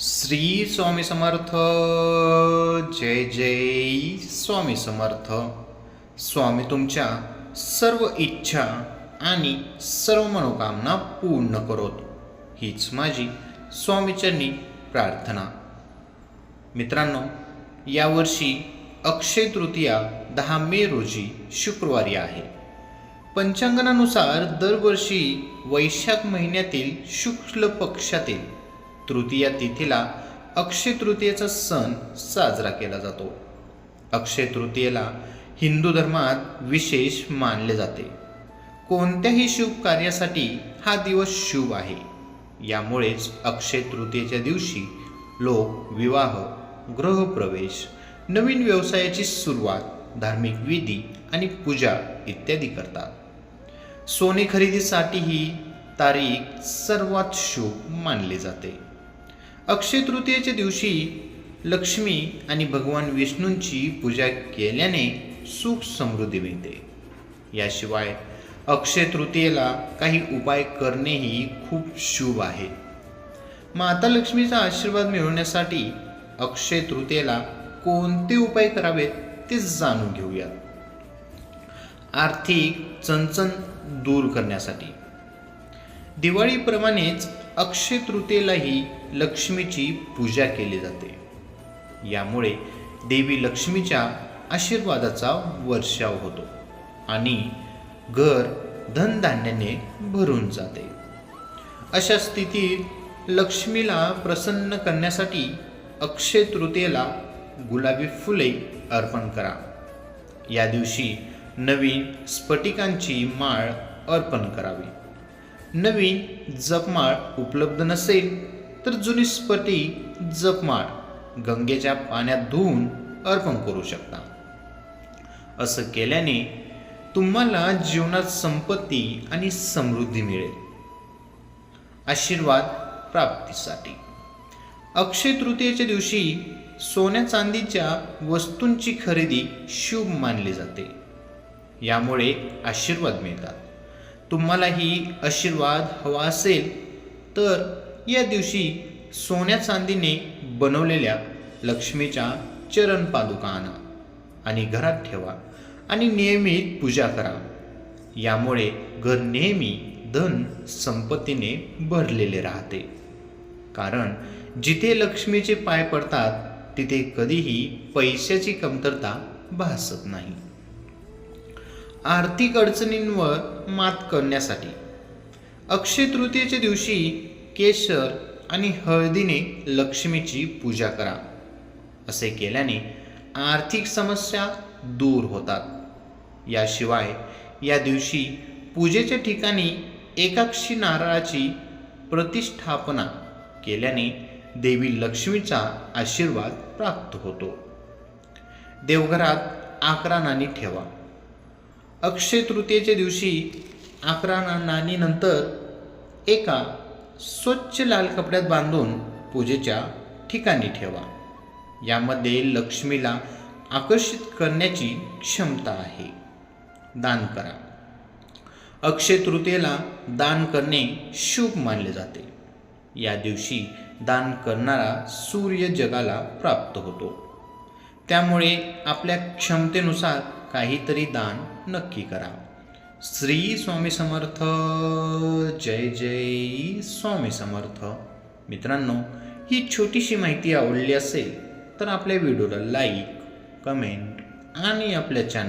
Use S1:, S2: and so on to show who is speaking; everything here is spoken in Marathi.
S1: श्री स्वामी समर्थ जय जय स्वामी समर्थ. स्वामी तुमच्या सर्व इच्छा आणि सर्व मनोकामना पूर्ण करोत. हीच माझी स्वामीचरणी प्रार्थना. मित्रांनो यावर्षी अक्षय तृतीया दहा मे रोजी शुक्रवारी आहे. पंचांगणानुसार दरवर्षी वैशाख महिन्यातील शुक्ल पक्षातील तृतीया तिथीला अक्षय तृतीयेचा सण साजरा केला जातो. अक्षय तृतीयेला हिंदू धर्मात विशेष मानले जाते. कोणत्याही शुभ कार्यासाठी हा दिवस शुभ आहे. यामुळेच अक्षय तृतीयेच्या दिवशी लोक विवाह गृहप्रवेश नवीन व्यवसायाची सुरुवात धार्मिक विधी आणि पूजा इत्यादी करतात. सोने खरेदीसाठी ही तारीख सर्वात शुभ मानली जाते. अक्षय तृतीयेच्या दिवशी लक्ष्मी आणि भगवान विष्णूंची पूजा केल्याने सुख समृद्धी मिळते. याशिवाय अक्षय तृतीयेला काही उपाय करणेही खूप शुभ आहे. माता लक्ष्मीचा आशीर्वाद मिळवण्यासाठी अक्षय तृतीयेला कोणते उपाय करावेत ते जाणून घेऊयात. आर्थिक चणचण दूर करण्यासाठी. दिवाळीप्रमाणेच अक्षय तृतीयेलाही लक्ष्मीची पूजा केली जाते. यामुळे देवी लक्ष्मीच्या आशीर्वादाचा वर्षाव होतो आणि घर धनधान्याने भरून जाते. अशा स्थितीत लक्ष्मीला प्रसन्न करण्यासाठी अक्षय तृतीयेला गुलाबी फुले अर्पण करा. या दिवशी नवीन स्फटिकांची माळ अर्पण करावी. नवीन जपमाळ उपलब्ध नसेल तर जुनी स्पटी जपमाळ गंगेच्या पाण्यात धुवून अर्पण करू शकता. असं केल्याने तुम्हाला जीवनात संपत्ती आणि समृद्धी मिळेल. आशीर्वाद प्राप्तीसाठी. अक्षय तृतीयेच्या दिवशी सोन्या चांदीच्या वस्तूंची खरेदी शुभ मानली जाते. यामुळे आशीर्वाद मिळतात. तुम्हालाही आशीर्वाद हवा असेल तर या दिवशी सोन्या चांदीने बनवलेल्या लक्ष्मीच्या चरण पादुका आणा आणि घरात ठेवा आणि नियमित पूजा करा. यामुळे घर नेहमी धन संपत्तीने भरलेले राहते. कारण जिथे लक्ष्मीचे पाय पडतात तिथे कधीही पैशाची कमतरता भासत नाही. आर्थिक अडचणींवर मात करण्यासाठी. अक्षय तृतीयेच्या दिवशी केशर आणि हळदीने लक्ष्मीची पूजा करा असे केल्याने आर्थिक समस्या दूर होतात. याशिवाय या दिवशी पूजेच्या ठिकाणी एकाक्षी नारळाची प्रतिष्ठापना केल्याने देवी लक्ष्मीचा आशीर्वाद प्राप्त होतो. देवघरात अकरा नाणी ठेवा. अक्षय तृतीयेच्या दिवशी अकरा ना नाणीनंतर एका स्वच्छ लाल कपड्यात बांधून पूजेच्या ठिकाणी ठेवा. यामध्ये लक्ष्मीला आकर्षित करण्याची क्षमता आहे. दान करा. अक्षय तृतीयेला दान करणे शुभ मानले जाते. या दिवशी दान करणारा सूर्य जगाला प्राप्त होतो. त्यामुळे आपल्या क्षमतेनुसार काहीतरी दान नक्की करा. श्री स्वामी समर्थ जय जय स्वामी समर्थ. मित्रांनो ही छोटीशी माहिती आवडली असेल तर आपल्या व्हिडिओला लाईक कमेंट आणि आपल्या चॅनल